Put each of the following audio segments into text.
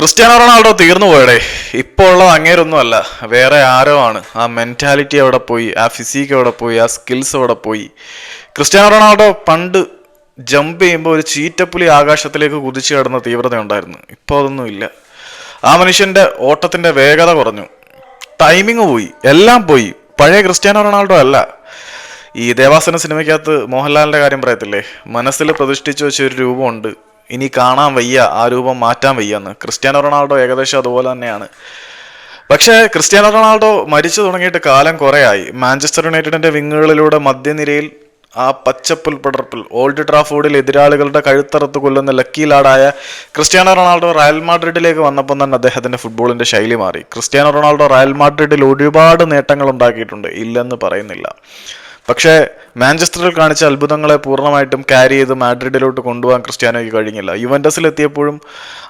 Cristiano Ronaldo തീർന്നു പോയടേ. ഇപ്പോൾ ഉള്ളത് അങ്ങേരൊന്നുമല്ല വേറെ ആരോ ആണ്. ആ മെന്റാലിറ്റി അവിടെ പോയി? ആ ഫിസിക്ക് അവിടെ പോയി? ആ സ്കിൽസ് അവിടെ പോയി? ക്രിസ്ത്യാനോ റൊണാൾഡോ പണ്ട് ജമ്പ് ചെയ്യുമ്പോൾ ഒരു ചീറ്റപ്പുലി ആകാശത്തിലേക്ക് കുതിച്ചു കിടന്ന തീവ്രത ഉണ്ടായിരുന്നു. ഇപ്പോൾ അതൊന്നും ഇല്ല. ആ മനുഷ്യന്റെ ഓട്ടത്തിന്റെ വേഗത കുറഞ്ഞു. ടൈമിങ് പോയി. എല്ലാം പോയി. പഴയ ക്രിസ്ത്യാനോ റൊണാൾഡോ അല്ല. ഈ ദേവാസന സിനിമയ്ക്കകത്ത് മോഹൻലാലിന്റെ കാര്യം പറയത്തില്ലേ? മനസ്സിൽ പ്രതിഷ്ഠിച്ചു വെച്ച ഒരു രൂപമുണ്ട്. ഇനി കാണാൻ വയ്യ ആ രൂപം മാറ്റാൻ വയ്യ എന്ന്. ക്രിസ്ത്യാനോ റൊണാൾഡോ ഏകദേശം അതുപോലെ തന്നെയാണ്. പക്ഷേ ക്രിസ്ത്യാനോ റൊണാൾഡോ മരിച്ചു തുടങ്ങിയിട്ട് കാലം കുറേയായി. മാഞ്ചസ്റ്റർ യുണൈറ്റഡിന്റെ വിങ്ങുകളിലൂടെ മധ്യനിരയിൽ ആ പച്ചപ്പുൽ പടർപ്പിൽ ഓൾഡ് ട്രാഫോർഡിൽ എതിരാളികളുടെ കഴുത്തറത്ത് കൊല്ലുന്ന ലക്കി ലാഡായ ക്രിസ്ത്യാനോ റൊണാൾഡോ റയൽ മാഡ്രിഡിലേക്ക് വന്നപ്പോൾ തന്നെ അദ്ദേഹത്തിന്റെ ഫുട്ബോളിന്റെ ശൈലി മാറി. ക്രിസ്ത്യാനോ റൊണാൾഡോ റയൽ മാഡ്രിഡിൽ ഒരുപാട് നേട്ടങ്ങൾ ഉണ്ടാക്കിയിട്ടുണ്ട് ഇല്ലെന്ന് പറയുന്നില്ല. പക്ഷേ മാഞ്ചസ്റ്ററിൽ കാണിച്ച അത്ഭുതങ്ങളെ പൂർണമായിട്ടും ക്യാരി ചെയ്ത് മാഡ്രിഡിലോട്ട് കൊണ്ടുപോകാൻ ക്രിസ്ത്യാനോയ്ക്ക് കഴിഞ്ഞില്ല. യുവൻഡസിൽ എത്തിയപ്പോഴും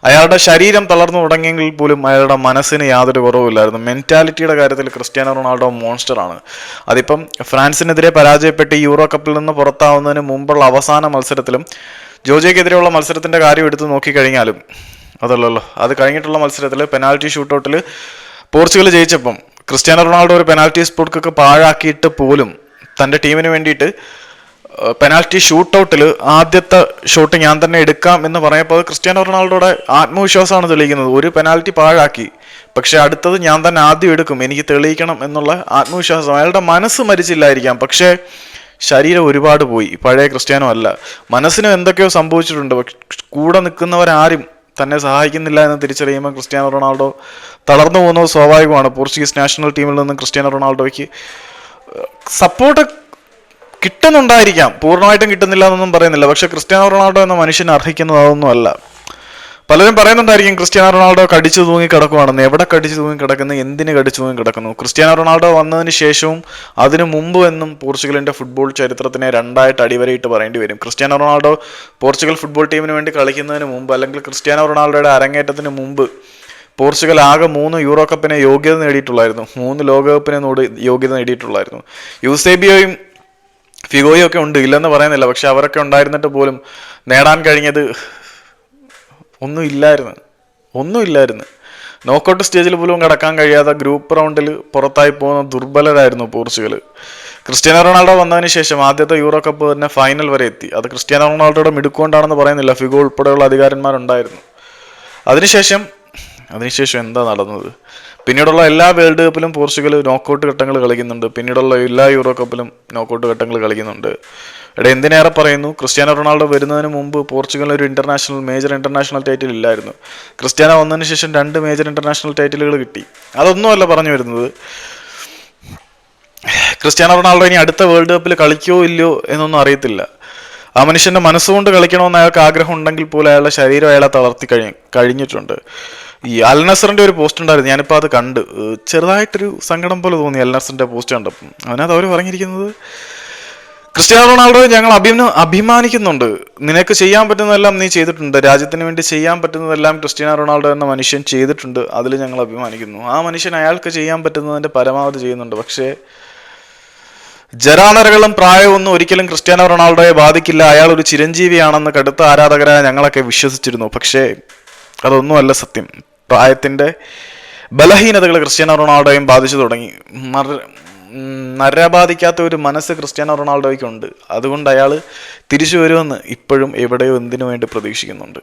അയാളുടെ ശരീരം തളർന്നു തുടങ്ങിയെങ്കിൽ പോലും അയാളുടെ മനസ്സിന് യാതൊരു കുറവുമില്ലായിരുന്നു. മെന്റാലിറ്റിയുടെ കാര്യത്തിൽ ക്രിസ്ത്യാനോ റൊണാൾഡോ മോൺസ്റ്ററാണ് അതിപ്പം ഫ്രാൻസിനെതിരെ പരാജയപ്പെട്ട് യൂറോ കപ്പിൽ നിന്ന് പുറത്താവുന്നതിന് മുമ്പുള്ള അവസാന മത്സരത്തിലും ജോജയ്ക്കെതിരെയുള്ള മത്സരത്തിന്റെ കാര്യം എടുത്ത് നോക്കിക്കഴിഞ്ഞാലും അതല്ലല്ലോ അത് കഴിഞ്ഞിട്ടുള്ള മത്സരത്തിൽ പെനാൽറ്റി ഷൂട്ടൗട്ടിൽ പോർച്ചുഗൽ ജയിച്ചപ്പം ക്രിസ്ത്യാനോ റൊണാൾഡോ ഒരു പെനാൽറ്റി സ്പോട്ടൊക്കെ പാഴാക്കിയിട്ട് പോലും തന്റെ ടീമിന് വേണ്ടിയിട്ട് പെനാൽറ്റി ഷൂട്ടൗട്ടിൽ ആദ്യത്തെ ഷോട്ട് ഞാൻ തന്നെ എടുക്കാം എന്ന് പറയപ്പോൾ ക്രിസ്ത്യാനോ റൊണാൾഡോയുടെ ആത്മവിശ്വാസമാണ് തെളിയിക്കുന്നത്. ഒരു പെനാൽറ്റി പാഴാക്കി. പക്ഷെ അടുത്തത് ഞാൻ തന്നെ ആദ്യം എടുക്കും. എനിക്ക് തെളിയിക്കണം എന്നുള്ള ആത്മവിശ്വാസം. അയാളുടെ മനസ്സ് മരിച്ചില്ലായിരിക്കാം. പക്ഷേ ശരീരം ഒരുപാട് പോയി. പഴയ ക്രിസ്ത്യാനോ അല്ല. മനസ്സിനും എന്തൊക്കെയോ സംഭവിച്ചിട്ടുണ്ട്. പക്ഷെ കൂടെ നിൽക്കുന്നവരാരും തന്നെ സഹായിക്കുന്നില്ല എന്ന് തിരിച്ചറിയുമ്പോൾ ക്രിസ്ത്യാനോ റൊണാൾഡോ തളർന്നു പോകുന്നത് സ്വാഭാവികമാണ്. പോർച്ചുഗീസ് നാഷണൽ ടീമിൽ നിന്നും ക്രിസ്ത്യാനോ റൊണാൾഡോയ്ക്ക് സപ്പോർട്ട് കിട്ടുന്നുണ്ടായിരിക്കാം. പൂർണമായിട്ടും കിട്ടുന്നില്ല എന്നൊന്നും പറയുന്നില്ല. പക്ഷെ ക്രിസ്ത്യാനോ റൊണാൾഡോ എന്ന മനുഷ്യൻ അർഹിക്കുന്നത് അതൊന്നും അല്ല. പലരും പറയുന്നുണ്ടായിരിക്കും ക്രിസ്ത്യാനോ റൊണാൾഡോ കടിച്ചു തൂങ്ങി കിടക്കുവാണെന്ന്. എവിടെ കടിച്ചു തൂങ്ങി കിടക്കുന്നു? എന്തിന് കടിച്ചു തൂങ്ങി കിടക്കുന്നു? ക്രിസ്ത്യാനോ റൊണാൾഡോ വന്നതിന് ശേഷവും അതിനു മുമ്പ് എന്നും പോർച്ചുഗലിന്റെ ഫുട്ബോൾ ചരിത്രത്തിനെ രണ്ടായിട്ട് അടിവരയിട്ട് പറയേണ്ടി വരും. ക്രിസ്ത്യാനോ റൊണാൾഡോ പോർച്ചുഗൽ ഫുട്ബോൾ ടീമിന് വേണ്ടി കളിക്കുന്നതിന് മുമ്പ് അല്ലെങ്കിൽ ക്രിസ്ത്യാനോ റൊണാൾഡോയുടെ അരങ്ങേറ്റത്തിന് മുമ്പ് പോർച്ചുഗൽ ആകെ മൂന്ന് യൂറോ കപ്പിനെ യോഗ്യത നേടിയിട്ടുള്ളായിരുന്നു. മൂന്ന് ലോകകപ്പിനെ നോട് യോഗ്യത നേടിയിട്ടുള്ളായിരുന്നു. യൂസേബിയോയും ഫിഗോയും ഒക്കെ ഉണ്ട് ഇല്ലെന്ന് പറയുന്നില്ല. പക്ഷെ അവരൊക്കെ ഉണ്ടായിരുന്നിട്ട് പോലും നേടാൻ കഴിഞ്ഞത് ഒന്നും ഇല്ലായിരുന്നു. ഒന്നും ഇല്ലായിരുന്നു. നോക്കൗട്ട് സ്റ്റേജിൽ പോലും കടക്കാൻ കഴിയാതെ ഗ്രൂപ്പ് റൗണ്ടിൽ പുറത്തായി പോകുന്ന ദുർബലരായിരുന്നു പോർച്ചുഗൽ ക്രിസ്ത്യാനോ റൊണാൾഡോ വന്നതിന് ശേഷം ആദ്യത്തെ യൂറോ കപ്പ് തന്നെ ഫൈനൽ വരെ എത്തി. അത് ക്രിസ്ത്യാനോ റൊണാൾഡോയുടെ മിടുക്കൊണ്ടാണെന്ന് പറയുന്നില്ല. ഫിഗോ ഉൾപ്പെടെയുള്ള അധികാരന്മാരുണ്ടായിരുന്നു. അതിനുശേഷം അതിനുശേഷം എന്താ നടന്നത്? പിന്നീടുള്ള എല്ലാ വേൾഡ് കപ്പിലും പോർച്ചുഗൽ നോക്കൗട്ട് ഘട്ടങ്ങൾ കളിക്കുന്നുണ്ട്. പിന്നീടുള്ള എല്ലാ യൂറോ കപ്പിലും നോക്കൗട്ട് ഘട്ടങ്ങൾ കളിക്കുന്നുണ്ട്. ഇവിടെ എന്തിനേറെ പറയുന്നു? ക്രിസ്ത്യാനോ റൊണാൾഡോ വരുന്നതിന് മുമ്പ് പോർച്ചുഗലിന് ഒരു ഇന്റർനാഷണൽ മേജർ ഇന്റർനാഷണൽ ടൈറ്റിൽ ഇല്ലായിരുന്നു. ക്രിസ്ത്യാനോ വന്നതിന് ശേഷം രണ്ട് മേജർ ഇന്റർനാഷണൽ ടൈറ്റിലുകൾ കിട്ടി. അതൊന്നുമല്ല പറഞ്ഞു വരുന്നത്. ക്രിസ്ത്യാനോ റൊണാൾഡോ ഇനി അടുത്ത വേൾഡ് കപ്പിൽ കളിക്കോ ഇല്ലയോ എന്നൊന്നും അറിയത്തില്ല. ആ മനുഷ്യന്റെ മനസ്സുകൊണ്ട് കളിക്കണമെന്ന് അയാൾക്ക് ആഗ്രഹം ഉണ്ടെങ്കിൽ പോലും അയാളുടെ ശരീരം അയാളെ തളർത്തി കഴിഞ്ഞ് കഴിഞ്ഞിട്ടുണ്ട്. ഈ അൽനസറിന്റെ ഒരു പോസ്റ്റ് ഉണ്ടായിരുന്നു. ഞാനിപ്പോൾ അത് കണ്ട് ചെറുതായിട്ടൊരു സങ്കടം പോലെ തോന്നി അൽനസറിന്റെ പോസ്റ്റ് കണ്ടപ്പം. അതിനകത്ത് അവർ പറഞ്ഞിരിക്കുന്നത് ക്രിസ്ത്യാനോ റൊണാൾഡോ ഞങ്ങൾ അഭിമാന അഭിമാനിക്കുന്നുണ്ട്. നിനക്ക് ചെയ്യാൻ പറ്റുന്നതെല്ലാം നീ ചെയ്തിട്ടുണ്ട്. രാജ്യത്തിന് വേണ്ടി ചെയ്യാൻ പറ്റുന്നതെല്ലാം ക്രിസ്ത്യാനോ റൊണാൾഡോ എന്ന മനുഷ്യൻ ചെയ്തിട്ടുണ്ട്. അതിൽ ഞങ്ങൾ അഭിമാനിക്കുന്നു. ആ മനുഷ്യൻ അയാൾക്ക് ചെയ്യാൻ പറ്റുന്നതിന്റെ പരമാവധി ചെയ്യുന്നുണ്ട്. പക്ഷേ ജരാനരകളും പ്രായമൊന്നും ഒരിക്കലും ക്രിസ്ത്യാനോ റൊണാൾഡോയെ ബാധിക്കില്ല. അയാൾ ഒരു ചിരഞ്ജീവിയാണെന്ന് കടുത്ത ആരാധകരായ ഞങ്ങളൊക്കെ വിശ്വസിച്ചിരുന്നു. പക്ഷേ അതൊന്നുമല്ല സത്യം. പ്രായത്തിന്റെ ബലഹീനതകൾ ക്രിസ്ത്യാനോ റൊണാൾഡോയും ബാധിച്ചു തുടങ്ങി. നരബാധിക്കാത്ത നര ബാധിക്കാത്ത ഒരു മനസ്സ് ക്രിസ്ത്യാനോ റൊണാൾഡോയ്ക്കുണ്ട്. അതുകൊണ്ട് അയാൾ തിരിച്ചു വരുമെന്ന് ഇപ്പോഴും എവിടെയോ എന്തിനു വേണ്ടി പ്രതീക്ഷിക്കുന്നുണ്ട്.